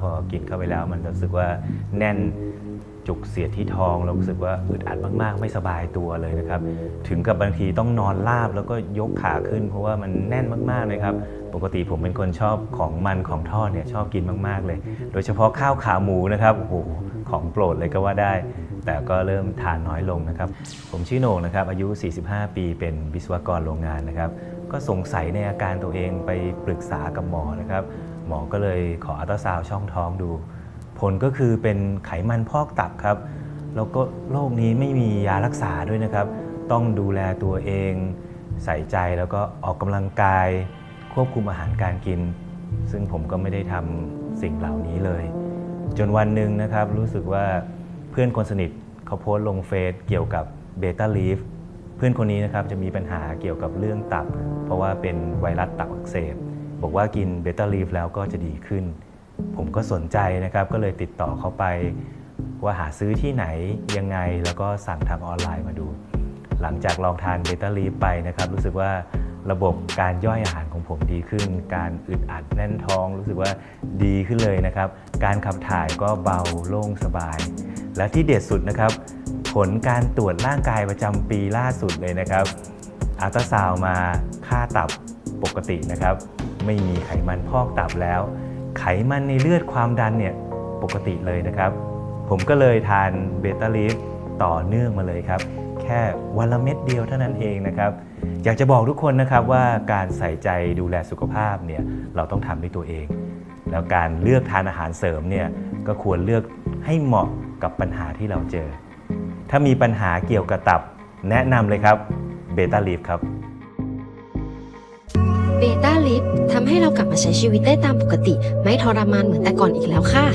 พอกินเข้าไปแล้วมันรู้สึกว่าแน่น จุกเสียดที่ท้องเรารู้สึกว่าอึดอัดมาก ๆ ไม่สบายตัวเลยนะครับ ถึงกับบางทีต้องนอนราบแล้วก็ยกขาขึ้น เพราะว่ามันแน่นมากๆเลยครับ ปกติผมเป็นคนชอบของมันของทอดเนี่ยชอบกินมาก ๆ เลย โดยเฉพาะข้าวขาหมูนะครับโอ้โหของโปรดเลยก็ว่าได้ แต่ก็เริ่มทานน้อยลงนะครับ ผมชื่อโหน่งนะครับ อายุ 45 ปีเป็นวิศวกรโรงงานนะครับ ก็สงสัยในอาการตัวเองไปปรึกษากับหมอนะครับ หมอก็เลยขออัลตราซาวช่องท้องดู ผลก็คือเป็นไขมันพอกตับครับ แล้วก็โรคนี้ไม่มียารักษาด้วยนะครับ ต้องดูแลตัวเอง ใส่ใจแล้วก็ออกกำลังกาย ควบคุมอาหารการกิน ซึ่งผมก็ไม่ได้ทำสิ่งเหล่านี้เลย จนวันหนึ่งนะครับรู้สึกว่าเพื่อนคนสนิทเขาโพสต์ลงเฟซเกี่ยวกับเบต้าลีฟเพื่อนคนนี้นะครับจะมีปัญหาเกี่ยวกับเรื่องตับ เพราะว่าเป็นไวรัสตับอักเสบ บอกว่ากินเบต้าลีฟแล้วก็จะดีขึ้น ผมก็สนใจนะครับก็เลยติดต่อเขาไปว่าหาซื้อที่ไหนยังไงแล้วก็สั่งทางออนไลน์มาดู หลังจากลองทานเบต้าลีฟไปนะครับ รู้สึกว่าระบบการย่อยอาหารของผมดีขึ้น การอึดอัดแน่นท้อง รู้สึกว่าดีขึ้นเลยนะครับ การขับถ่ายก็เบาโล่งสบาย และที่เด็ดสุดนะครับ ผลการตรวจร่างกายประจำปีล่าสุดเลยนะครับอัลตราซาวมาค่าตับปกตินะครับ ไม่มีไขมันพอกตับแล้ว ไขมันในเลือดความดันเนี่ยปกติเลยนะครับ ผมก็เลยทานเบต้าลีฟต่อเนื่องมาเลยครับ แค่วันละเม็ดเดียวเท่านั้นเองนะครับ อยากจะบอกทุกคนนะครับว่าการใส่ใจดูแลสุขภาพเนี่ยเราต้องทำด้วยตัวเอง แล้วการเลือกทานอาหารเสริมเนี่ยก็ควรเลือกให้เหมาะกับปัญหาที่เราเจอ ถ้ามีปัญหาเกี่ยวกับตับ แนะนำเลยครับเบต้าลีฟครับ เบต้าลิฟทำให้เรากลับมาใช้ชีวิตได้ตามปกติ ไม่ทรมานเหมือนแต่ก่อนอีกแล้วค่ะ